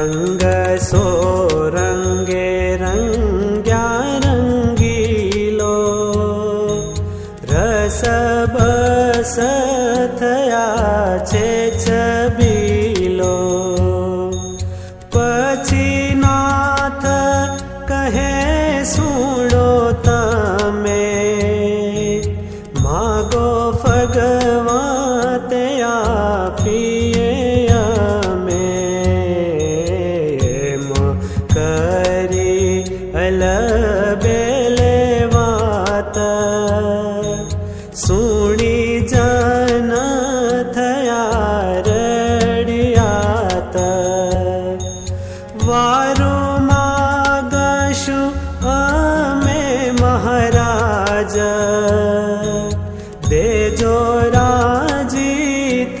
ङ्गो रङ्गे रङ्गीलो रस बसया पचिनाथ कहे सुनो तमे। मागो भगवा तया ले वाणि जनयात् वारु मा ग शुमे महाराज ते जोरा जीतराज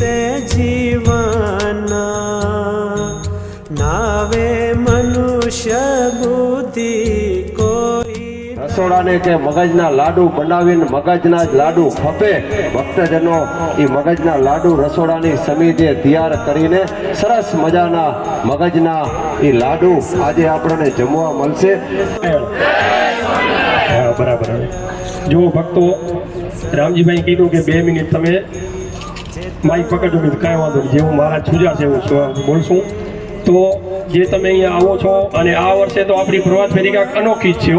વિશે જીવના. નાવે મનુષ્ય બુદ્ધિ કોઈ રસોડાને કે મગજના લાડુ બનાવીને મગજના જ લાડુ ખપે. ભક્તજનો એ મગજના લાડુ રસોડાની સમિતિએ તૈયાર કરીને સરસ મજાના મગજના એ લાડુ આજે આપણને જમવા મળશે. બરાબર. જુઓ ભક્તો રામજીભાઈ કીધું કે બે મિનિટ તમે માઇક પકડજો કીધું કાંઈ વાંધો નહીં. જેવું મારા છૂજા છે, એવું બોલશું. તો જે તમે અહીંયા આવો છો, અને આ વર્ષે તો આપણી પ્રવાસ ફેરી કાંઈક અનોખી જ છે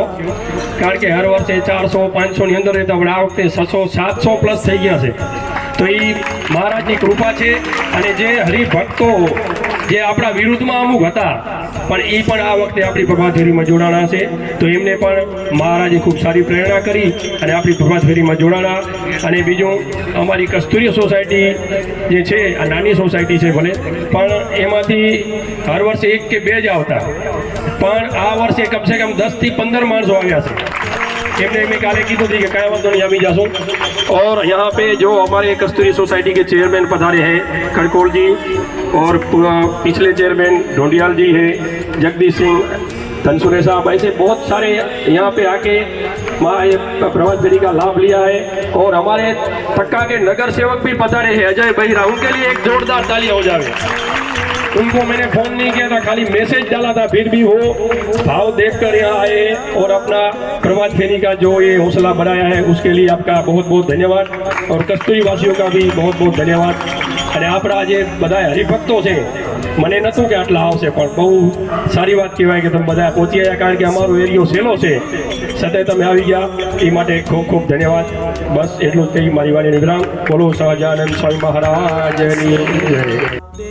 કારણ કે હર વર્ષે ચારસો પાંચસોની અંદર રહેતા આપણે આ વખતે છસો, સાતસો પ્લસ થઈ ગયા છે. તો એ મહારાજની કૃપા છે અને જે હરિભક્તો જે આપણા વિરુદ્ધમાં અમુક હતા, પણ એ પણ આ વખતે આપણી પ્રભાતફેરીમાં જોડાણા છે. તો એમને પણ મહારાજે ખૂબ સારી પ્રેરણા કરી અને આપણી પ્રભાતફેરીમાં જોડાણા. અને બીજું અમારી કસ્તુરી સોસાયટી જે છે, આ નાની સોસાયટી છે ભલે, પણ એમાંથી હર વર્ષે એક કે બે જ આવતા. પણ આ વર્ષે કમસે કમ દસથી પંદર માણસો આવ્યા છે. और यहाँ पे जो हमारे कस्तूरी सोसाइटी के चेयरमैन पधारे हैं, खड़कोल जी, और पिछले चेयरमैन ढोंडियाल जी हैं, जगदीश सिंह, धनसुरे साहब, ऐसे बहुत सारे यहाँ पे आके माँ फेरी का लाभ लिया है। और हमारे थक्का के नगर सेवक भी पधारे हैं, अजय बहिरा उनके लिए एक जोरदार तालियाँ हो जाए उनको मैंने फोन नहीं किया था खाली मैसेज डाला था फिर भी वो भाव देखकर यहाँ आए और अपना प्रभात फेरी का जो ये हौसला बढ़ाया है उसके लिए आपका बहुत बहुत धन्यवाद और कस्तूरी वासियों का भी बहुत बहुत धन्यवाद અને આપણા જે બધા હરિભક્તો છે મને નહોતું કે આટલા આવશે પણ બહુ સારી વાત કહેવાય કે તમે બધા પહોંચી આવ્યા કારણ કે અમારો એરિયો સહેલો છે છતાંય તમે આવી ગયા એ માટે ખૂબ ખૂબ ધન્યવાદ બસ એટલું જ કહી મારી વાણીને વિરામ બોલો સહજાનંદ સ્વામી મહારાજની જય